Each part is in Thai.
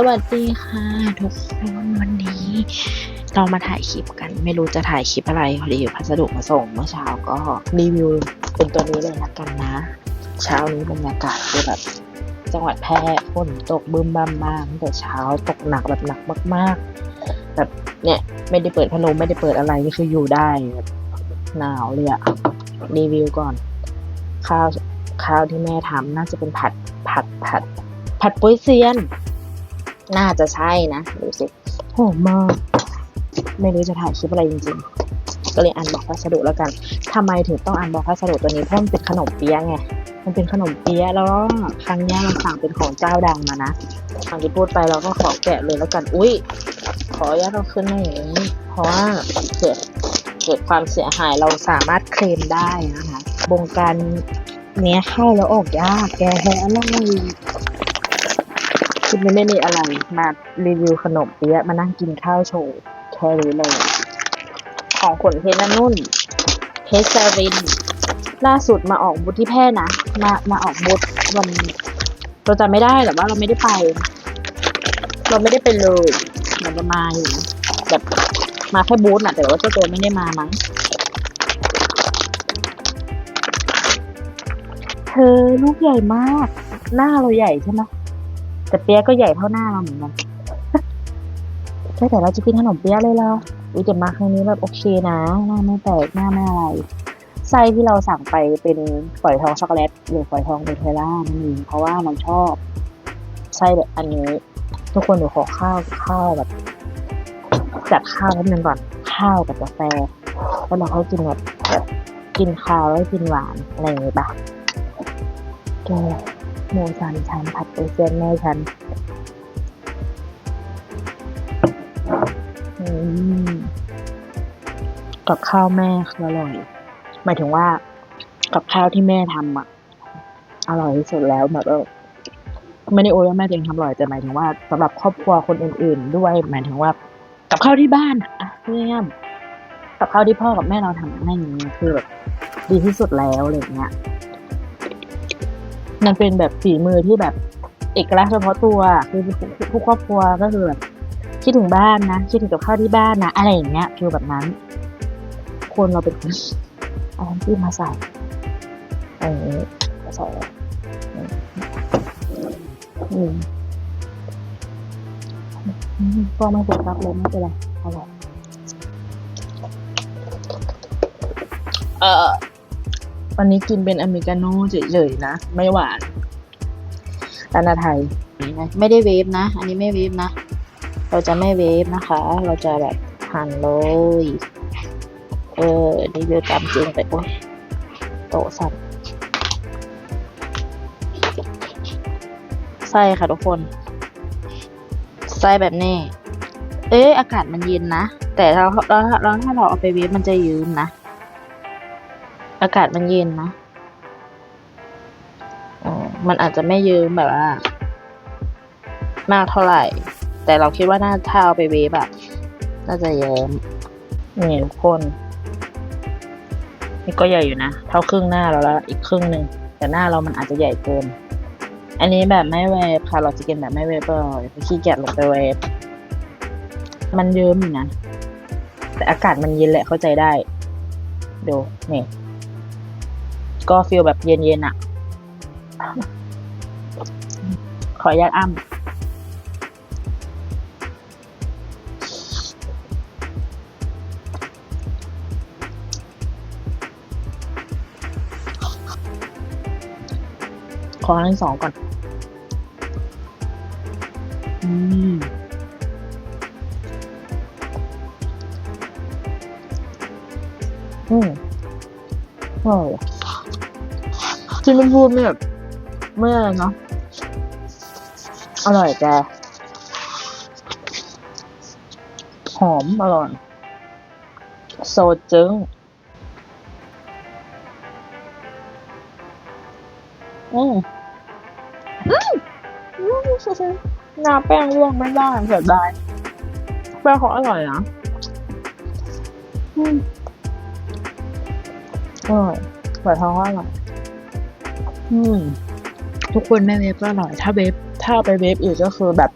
สวัสดีค่ะ ทุกคนวันนี้ เรามาถ่ายคลิปกัน ไม่รู้จะถ่ายคลิปอะไรพอดีพัสดุมาส่งเมื่อเช้าก็รีวิวเป็นตัวนี้เลยละกันนะ เช้านี้บรรยากาศคือแบบ จังหวัดแพร่ฝนตกบึมบัมมากแต่เช้าตกหนักแบบหนักมาก ๆ แบบเนี่ยไม่ได้เปิดพัดลมไม่ได้เปิดอะไรนี่คืออยู่ได้แบบหนาวเลยอะรีวิวก่อน ข้าวข้าวที่แม่ทำน่าจะเป็นผัดผัดผัด ผัดปุ้ยเซียน น่าจะใช่นะ ดูสิหอมมากไม่รู้จะถ่ายคลิปอะไรจริงๆ ก็เลยอ่านบอกพัสดุแล้วกันทำไมถึงต้องอ่านบอกพัสดุตัวนี้เพราะมันเป็นขนมเปี๊ยะไง มันเป็นขนมเปี๊ยะแล้วครั้งนี้เราสั่งเป็นของเจ้าดังมานะทางที่พูดไปเราก็ขอแกะเลยแล้วกัน อุ้ยขออนุญาตเราขึ้นมาอย่างนี้ เพราะว่าเกิดเกิดความเสียหายเราสามารถเคลมได้นะคะบงการเนี้ยเข้าแล้วออกยากแกแฮอร่อย คือมันไม่มีอะไรมารีวิวขนมเปี๊ยะมานั่งกินข้าวโชว์แค่นี้เลย ของขนเพชรนุ่นเพชรซาริน ล่าสุดมาออกบูธที่แพร่นะ มามาออกบูธวันเราจำไม่ได้แต่ว่าเราไม่ได้ไป เราไม่ได้ไปเลยมันจะมาอยู่นะแบบมาแค่บูธน่ะแต่ว่าเจ้าตัวไม่ได้มามั้งเธอลูกใหญ่มาก หน้าเราใหญ่ใช่ไหม แต่เปี๊ยกก็ใหญ่เท่าหน้าเราเหมือนกันใช่แต่เราจะกินขนมเปี๊ยะเลยเหรออุ้ยแต่มาครั้งนี้แบบโอเคนะ หน้าไม่แตกหน้าไม่อะไรไส้ที่เราสั่งไปเป็นฝอยทองช็อกโกแลตหรือฝอยทองเนเทล่านั่นเองเพราะว่ามันชอบไส้แบบอันนี้ ทุกคนเดี๋ยวขอข้าวข้าวแบบจัดข้าวนิดนึงก่อนข้าวกับกาแฟแล้วเราเขากินแบบแบบกินข้าวแล้วกินหวานอะไรอย่างงี้ปะแก โมชันชันผัดเปอเซียนแม่ฉันกับข้าวแม่คืออร่อย หมายถึงว่ากับข้าวที่แม่ทำอะ อร่อยที่สุดแล้วแบบไม่ได้โอ้ยว่าแม่ตัวเองทำอร่อยแต่หมายถึงว่าสำหรับครอบครัวคนอื่น ๆ ด้วย หมายถึงว่า กับข้าวที่บ้านอะอะเรียมกับข้าวที่พ่อกับแม่เราทำให้อย่างเงี้คือแบบดีที่สุดแล้วอะไรเงี้ย มันเป็นแบบฝีมือที่แบบเอกลักษณ์เฉพาะตัวคือทุกครอบครัวก็คือแบบคิดถึงบ้านนะคิดถึงกับข้าวที่บ้านนะอะไรอย่างเงี้ยคือแบบนั้น คนเราเป็นคนเอาน้ำจิ้มาใส่อันนี้มาใส่อืมอืมก็ไม่โฟกัสเลยไม่เป็นไรอร่อยเออ วันนี้กินเป็นอเมริกาโน่เฉยๆนะ ไม่หวานตานาไทย ไม่ได้เวฟนะ อันนี้ไม่เวฟนะ เราจะไม่เวฟนะคะ เราจะแบบหั่นเลย เออรีวิวตามจริงไปโอ้โตะสั่นไส้ค่ะทุกคน ไส้แบบนี้ เอ๊ะอากาศมันเย็นนะ แต่เราเราเราถ้าเราเอาไปเวฟมันจะยืนนะ อากาศมันเย็นนะอมันอาจจะไม่เยิ้มแบบว่า มากเท่าไหร่ แต่เราคิดว่าน่าถ้าเอาไปเวฟอะน่าจะเยิ้มนี่ทุกคน นี่ก็ใหญ่อยู่นะ เท่าครึ่งหน้าเราแล้ว อีกครึ่งหนึ่ง แต่หน้าเรามันอาจจะใหญ่เกิน อันนี้แบบไม่เวฟค่ะ เราจะกินแบบไม่เวฟเลยขี้เกียจลงไปเวฟ มันเยิ้มอยู่นะ แต่อากาศมันเย็นแหละเข้าใจได้ ดูนี่ ก็ฟีลแบบเย็นๆอะ่ะ ขออนุญาตอ้ำขออันที่สองก่อน อืมอืมอร่อย ที่ไม่พูดไม่แบบไม่อะไรเนาะอร่อยแกหอมอร่อยโซจึงอืมอืมอืมหน้าแป้งร่วงไม่ได้เสียดายแป้งเขาอร่อยนะอืมอร่อยฝอยทองก็อร่อย อืมทุกคนไม่เวฟก็อร่อย ถ้าเวฟถ้าไปเวฟอีกก็คือแบบ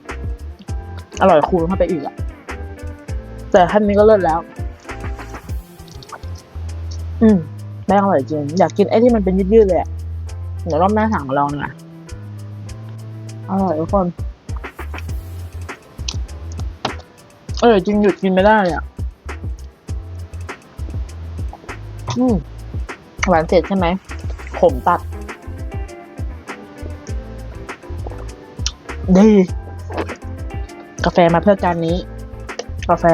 อร่อยคูณเข้าไปอีกอะแต่ท่านนี้ก็เลิศแล้ว อืมแป้งอร่อยจริง อยากกินไอ้ที่มันเป็นยืดๆเลยอะเดี๋ยวรอบหน้าสั่งลองหน่อยอร่อยทุกคนอร่อยจริงหยุดกินไม่ได้เลยอะอืมหวานเสร็จใช่ไหมขมตัด ดีกาแฟมาเพื่อการนี้ กาแฟ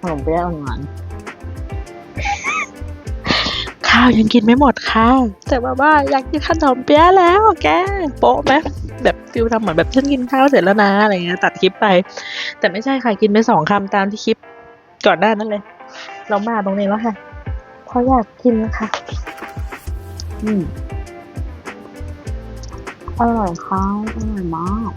ขนมเปี๊ยะหวานข้าวยังกินไม่หมดค่ะแต่ว่าว่าอยากกินขนมเปี๊ยะแล้วแกโป๊ะไหมแบบฟิลทำเหมือนแบบฉันกินข้าวเสร็จแล้วนะอะไรเงี้ยตัดคลิปไป แต่ไม่ใช่ค่ะกินไปสองคำตามที่คลิปก่อนหน้านั้นเลย เรามาตรงนี้แล้วค่ะเพราะอยากกินค่ะ อืมอร่อยค่ะอร่อยมาก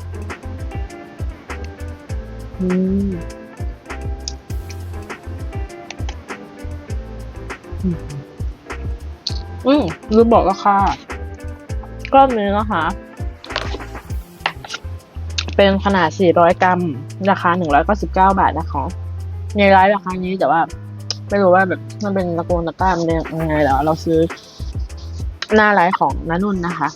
อืมลืมบอกราคาก้อนนี้นะคะ เป็นขนาด 400 กรัม ราคา 199 บาทนะคะ ในร้านราคานี้แต่ว่า ไม่รู้ว่าแบบมันเป็นตะโกนตะก้ามันเป็นยังไงแล้วเราซื้อหน้าไลน์ของน้านุ่นนะคะ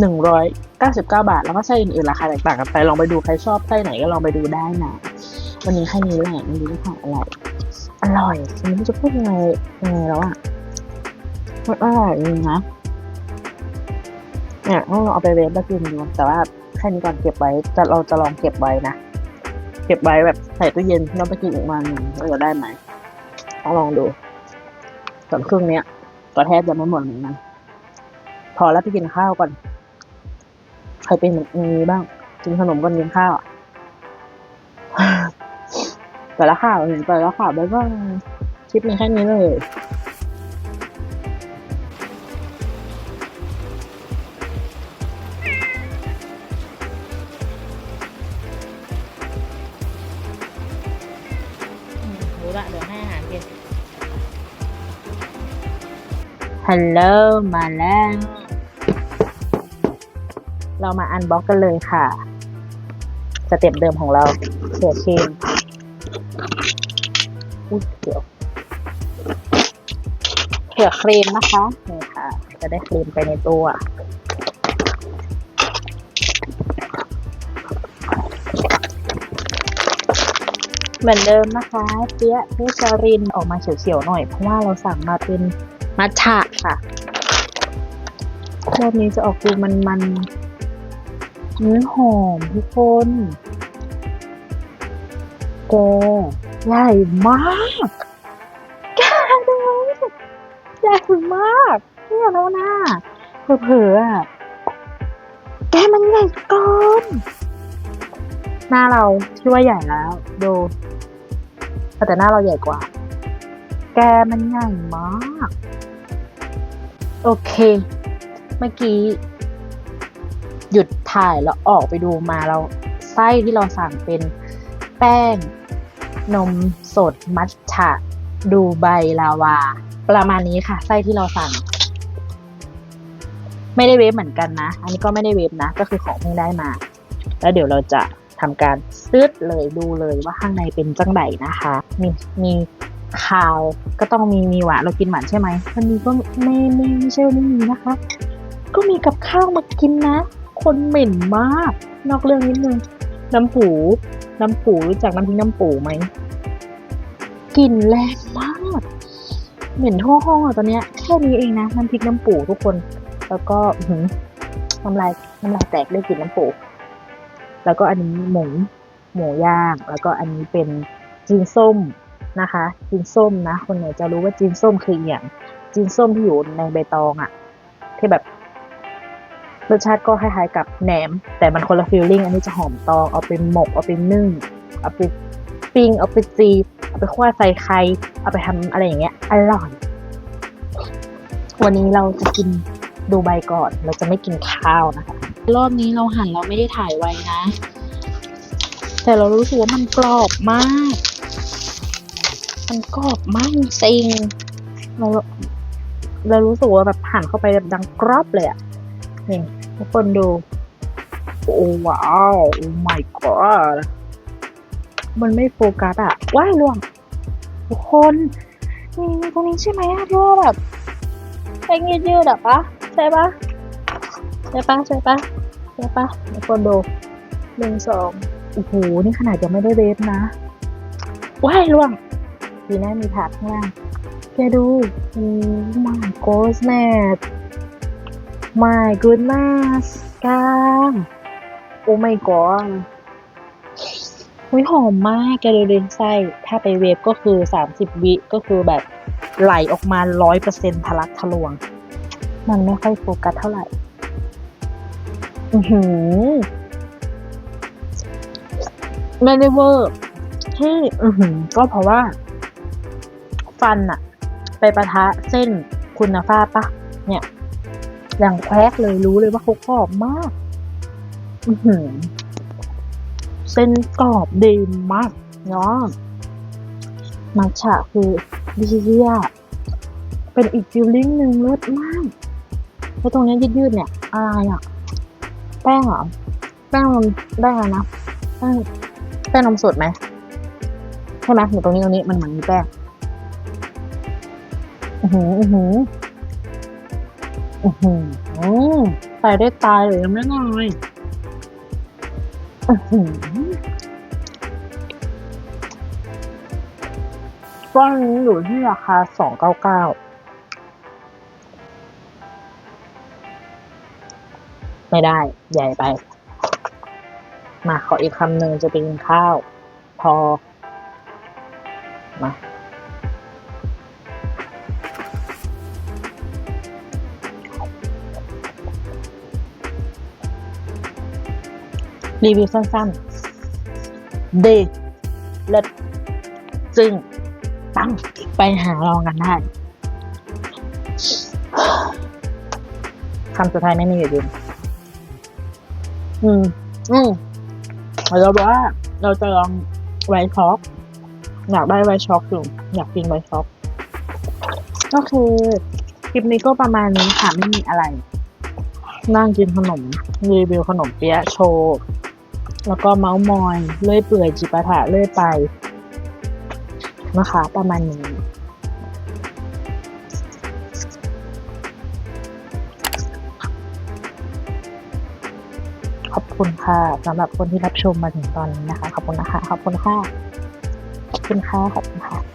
หนึ่งร้อยเก้าสิบเก้าบาท แล้วก็ไส้อื่นๆราคาแตกต่างกันไป ลองไปดูใครชอบไส้ไหนก็ลองไปดูได้นะ วันนี้แค่นี้แหละไม่รู้จะขายอะไรอร่อยไม่รู้จะพูดยังไงยังไงแล้วอะมันอร่อยจริงนะเนี่ยต้องเอาไปเวฟแล้วกินดูแต่ว่าแค่นี้ก่อนเก็บไว้แต่เราจะลองเก็บไว้นะ เก็บไว้แบบใส่ตู้เย็นแล้วไปกินอีกวันหนึ่งว่าจะได้ไหมต้องลองดูส่วนครึ่งเนี้ยก็แทบจะไม่หมดเหมือนกันพอแล้วไปกินข้าวก่อน ใครเป็นแบบนี้บ้างกินขนมก่อนกินข้าวอะแต่ละข่าวเห็นแต่ละข่าวแล้วก็คลิปมีแค่นี้เลยรู้ละเดี๋ยวให้อาหารกินฮัลโหลมาแล้ว เรามาอันบล็อกกันเลยค่ะ สเต็ปเดิมของเราเผื่อครีมอุ้ยเดี๋ยวเผื่อครีมนะคะนี่ค่ะ จะได้ครีมไปในตัวเหมือนเดิมนะคะเจี๊ยะเทสรินออกมาเฉียวๆหน่อย เพราะว่าเราสั่งมาเป็นมัทฉะค่ะรอบนี้จะออกดูมันๆ เนื้อหอมทุกคนแกใหญ่มากแกดูใหญ่มากเนี่ยแล้วนะเผลอๆอะแกมันใหญ่เกินหน้าเราที่ว่าใหญ่แล้วดูแต่หน้าเราใหญ่กว่า แกมันใหญ่มาก โอเค เมื่อกี้ หยุดถ่ายแล้วออกไปดูมาเราไส้ที่เราสั่งเป็นแป้ง นมสดมัทฉะดูไบลาวา ประมาณนี้ค่ะ ไส้ที่เราสั่ง ไม่ได้เวฟเหมือนกันนะ อันนี้ก็ไม่ได้เวฟนะ ก็คือของเพิ่งได้มา แล้วเดี๋ยวเราจะทำการซื้อเลยดูเลยว่าข้างในเป็นจังไดนะคะ มีมีคาวก็ต้องมีมีหวานเรากินหวานใช่ไหมวันนี้ก็ไม่ไม่ไม่ใช่ว่าไม่มีนะคะ ก็มีกับข้าวมากินนะ คนเหม็นมาก นอกเรื่องนิดนึงน้ำปูน้ำปูรู้จักน้ำพริกน้ำปูไหมกลิ่นแรงมากเหม็นทั่วห้องอะตอนเนี้ยแค่นี้เองนะน้ำพริกน้ำปูทุกคน แล้วก็หืน้ำลายน้ำลายแตกได้กลิ่นน้ำปูแล้วก็อันนี้หมูหมูย่าง แล้วก็อันนี้เป็นจีนส้มนะคะจีนส้มนะ คนไหนจะรู้ว่าจีนส้มคืออย่างจีนส้มที่อยู่ในใบตองอะที่แบบ รสชาติก็คล้ายๆกับแหนม แต่มันคนละฟีลลิ่งอันนี้จะหอมตองเอาไปหมกเอาไปนึ่งเอาไปปิ้งเอาไปจีเอาไปคั่วใส่ไข่เอาไปทำอะไรอย่างเงี้ยอร่อยวันนี้เราจะกินดูใบก่อน เราจะไม่กินข้าวนะคะ รอบนี้เราหั่นเราไม่ได้ถ่ายไว้นะ แต่เรารู้สึกว่ามันกรอบมาก มันกรอบมากจริงเราเรารู้สึกว่าแบบหั่นเข้าไปแบบดังกรอบเลยอะนี่ ทุกคนดู โอ้ว้าวโอ้ my god มันไม่โฟกัสอะว้ายล่วง ทุกคนนี่ตรงนี้ใช่ไหมอะที่ว่าแบบแป้งยืดๆอะปะใช่ปะใช่ปะใช่ปะใช่ปะเดี๋ยวคนดูหนึ่งสองโอ้โหนี่ขนาดยังไม่ได้เวฟนะว้ายล่วงทีหน้ามีถาดข้างล่างแกดูโอ้ my goodness my goodness กางโอ้ my god อุ้ยหอมมากแกดูเดนไส้ ถ้าไปเวฟก็คือ 30 วิก็คือแบบไหลออกมาร้อยเปอร์เซ็นทะลักทะลวง มันไม่ค่อยโฟกัสเท่าไหร่ อือหือไม่ได้เวอร์ที่อือหือ ก็เพราะว่า ฟันอะไปประทะเส้นคุณภาพปะเนี่ย อย่างแควกเลยรู้เลยว่าเขากรอบมาก อือหือเส้นกรอบดีมากเนาะมัทฉะคือดีอะเป็นอีกฟิลลิ่งหนึ่งเลิศมากแล้วตรงเนี้ยยืดๆเนี่ยอะไรอะ แป้งเหรอ แป้งนมแป้งอะไรนะ แป้งแป้งนมสดไหมใช่ไหมอยู่ตรงนี้ตรงนี้มันเหมือนมีแป้ง อือหืออือหือ อือหืออืมใส่ได้ตายเลยยังไม่น้อยอือหือก้อนนี้อยู่ที่ราคาสองเก้าเก้าไม่ได้ ใหญ่ไป มาขออีกคำหนึ่งจะไปกินข้าว พอ มา รีวิวสั้นๆ ดีเลิศจึงปังไปหาลองกันได้คำสุดท้ายไม่มีอยู่ดีอืม อืมเราบอกว่าเราจะลองไวช็อกอยากได้ไวช็อกอยู่อยากกินไวช็อกก็คือคลิปนี้ก็ประมาณนี้ค่ะ ไม่มีอะไร นั่งกินขนม รีวิวขนมเปี๊ยะโชว์ แล้วก็เมาส์มอยเลื่อยเปื่อยจิปาถะเลื่อยไปนะคะ ประมาณนี้ขอบคุณค่ะสำหรับคนที่รับชมมาถึงตอนนี้นะคะ ขอบคุณนะคะ ขอบคุณค่ะ ขอบคุณค่ะ ขอบคุณค่ะ